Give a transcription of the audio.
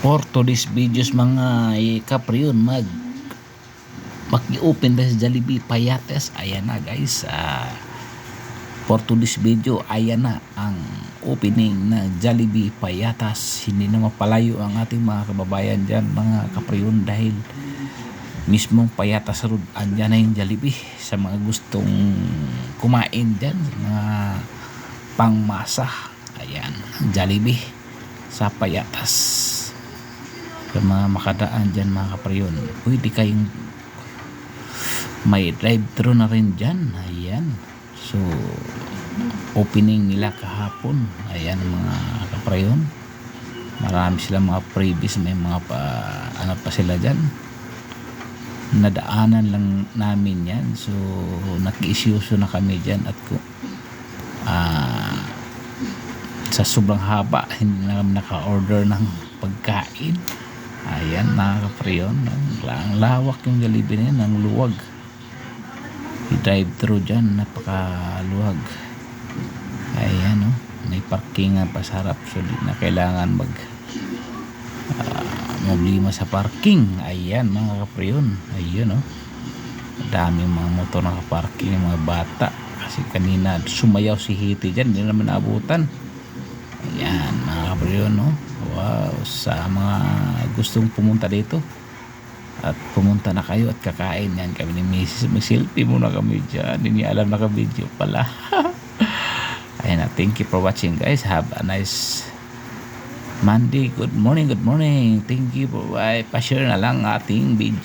for today's videos mga kapriyon mag mag-open na sa Jollibee Payates. Ayan na guys ah. For today's video ayan na ang opening ng Jollibee Payatas. Hindi na mapalayo ang ating mga kababayan dyan mga kapriyon dahil mismong Payatas Road andyan na yung Jollibee sa mga gustong kumain dyan mga pangmasa. Ayan Jollibee sa Payatas sa mga makadaan dyan mga kapriyon pwede kayong may drive-thru na rin dyan. Ayan. So opening nila kahapon. Ayan mga kaprayon marami silang mga previous may mga pa, ano pa sila dyan. Nadaanan lang namin yan. So nag-isyuso na kami dyan at kung ah sa sobrang haba hindi na kami naka-order ng pagkain ayan kaprayon ang, lawak yung Jollibee na yan luwag. I-drive thru dyan napakaluwag. Ayan oh may parkingan pa sa harap so di na kailangan mag uh, problema sa parking. Ayan mga kapriyon ayun oh. Daming mga motor nakaparking mga bata. Kasi kanina sumayaw si Hiti dyan hindi naman naabutan. Ayan mga kapriyon oh wow sa mga gustong pumunta dito at pumunta na kayo at kakain yan kami ni Mrs. May selfie muna kami dyan. Hindi alam naka-video pala. Ayun na thank you for watching guys. Have a nice Monday. Good morning good morning. Thank you bye pa-share na lang ating video